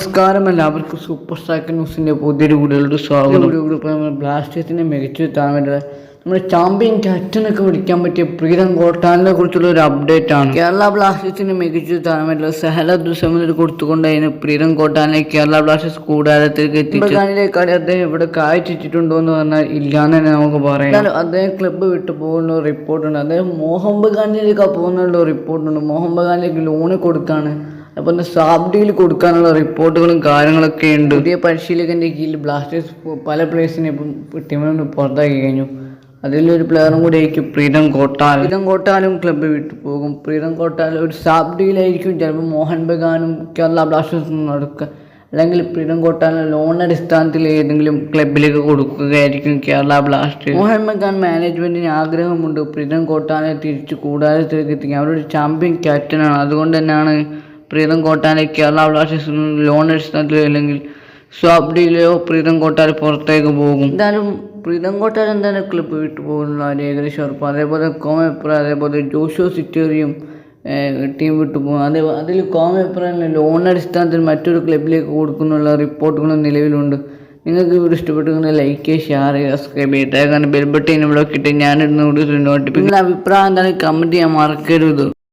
നമസ്കാരം. എല്ലാവർക്കും super stack ന്യൂസിന്റെ പുതിയൊരു വീഡിയോയുടെ സ്വാഗതം. ഇപ്പോൾ നമ്മൾ ബ്ലാസ്റ്റേഴ്സിനെ മികച്ചു എത്താൻ വേണ്ടത് നമ്മുടെ ചാമ്പ്യൻ ക്യാപ്റ്റനൊക്കെ വിളിക്കാൻ പറ്റിയ പ്രീതം കോട്ടാലിനെ കുറിച്ചുള്ള ഒരു അപ്ഡേറ്റ് ആണ്. കേരള ബ്ലാസ്റ്റേഴ്സിനെ മികച്ചു എത്താൻ വേണ്ടത് സഹല ദുസമിൽ കൊടുത്തുകൊണ്ട് അതിന് പ്രീതം കോട്ടാലിനെ കേരള ബ്ലാസ്റ്റേഴ്സ് കൂടാരത്തിലേക്ക് എത്തിച്ചു. കളി അദ്ദേഹം ഇവിടെ കാഴ്ചിട്ടുണ്ടോ എന്ന് പറഞ്ഞാൽ ഇല്ലാന്ന് തന്നെ നമുക്ക് പറയാം. എന്നാലും അദ്ദേഹം ക്ലബ്ബ് വിട്ടു പോകുന്ന റിപ്പോർട്ടുണ്ട് അദ്ദേഹം മോഹൻ ബഗാനിലേക്ക് പോകുന്നുള്ള റിപ്പോർട്ടുണ്ട് മോഹൻ ബഗാനിലേക്ക് ലോണ് കൊടുക്കാണ്. ഒന്ന് സാബ്ഡിയിൽ കൊടുക്കാനുള്ള റിപ്പോർട്ടുകളും കാര്യങ്ങളൊക്കെ ഉണ്ട്. പുതിയ പരിശീലകന്റെ കീഴിൽ ബ്ലാസ്റ്റേഴ്സ് പല പ്ലേയേഴ്സിനെ ഇപ്പം ടീമിൽ പുറത്താക്കി കഴിഞ്ഞു. അതിലൊരു പ്ലെയറും കൂടി ആയിരിക്കും പ്രീതം കോട്ടാൽ. പ്രീതം കോട്ടാലും ക്ലബ്ബ് വിട്ടു പോകും. പ്രീതം കോട്ടാൽ ഒരു സാബ്ഡിയിലായിരിക്കും ചിലപ്പോൾ മോഹൻ ബഗാനും കേരള ബ്ലാസ്റ്റേഴ്സും നടക്കുക അല്ലെങ്കിൽ പ്രീതം കോട്ടാലിന് ലോൺ അടിസ്ഥാനത്തിൽ ഏതെങ്കിലും ക്ലബിലേക്ക് കൊടുക്കുകയായിരിക്കും കേരള ബ്ലാസ്റ്റേഴ്സ് മോഹൻ ബഗാൻ മാനേജ്മെന്റിന് ആഗ്രഹമുണ്ട് പ്രീതം കോട്ടാനെ തിരിച്ച് കൂടാരത്തിലേക്ക് എത്തിക്കാൻ. അവരൊരു ചാമ്പ്യൻ ക്യാപ്റ്റനാണ് അതുകൊണ്ട് തന്നെയാണ് പ്രീതം കോട്ടാനെ കേരള ബ്ലാസ്റ്റേഴ്സ് ലോൺ അടിസ്ഥാനത്തിലോ അല്ലെങ്കിൽ സ്വാപ് ഡീലോ പ്രീതം കോട്ടാൽ പുറത്തേക്ക് പോകും. എന്തായാലും പ്രീതം കോട്ടാൽ എന്തായാലും ക്ലബ്ബ് വിട്ടു പോകുന്നുള്ള അതിന് ഏകദേശം ഉറപ്പ്. അതേപോലെ കോമേപ്പർ അതേപോലെ ജോഷോ സിറ്റേറിയും ടീം വിട്ടു പോകും. അതേ അതിൽ കോമേപ്പറിന് ലോൺ അടിസ്ഥാനത്തിൽ മറ്റൊരു ക്ലബിലേക്ക് കൊടുക്കുന്നുള്ള റിപ്പോർട്ടുകളും നിലവിലുണ്ട്. നിങ്ങൾക്ക് വീഡിയോ ഇഷ്ടപ്പെട്ടുണ്ടെങ്കിൽ ലൈക്ക് ഷെയർ ചെയ്യുക സബ്സ്ക്രൈബ് ചെയ്യുക. കാരണം ബെൽബട്ടൈൻ ഇവിടെ കിട്ടി ഞാനിടുന്ന വീഡിയോസ് നോട്ടിഫിക്കേഷൻ അഭിപ്രായം എന്താണ് കമന്റ് ചെയ്യാൻ മറക്കരുത്.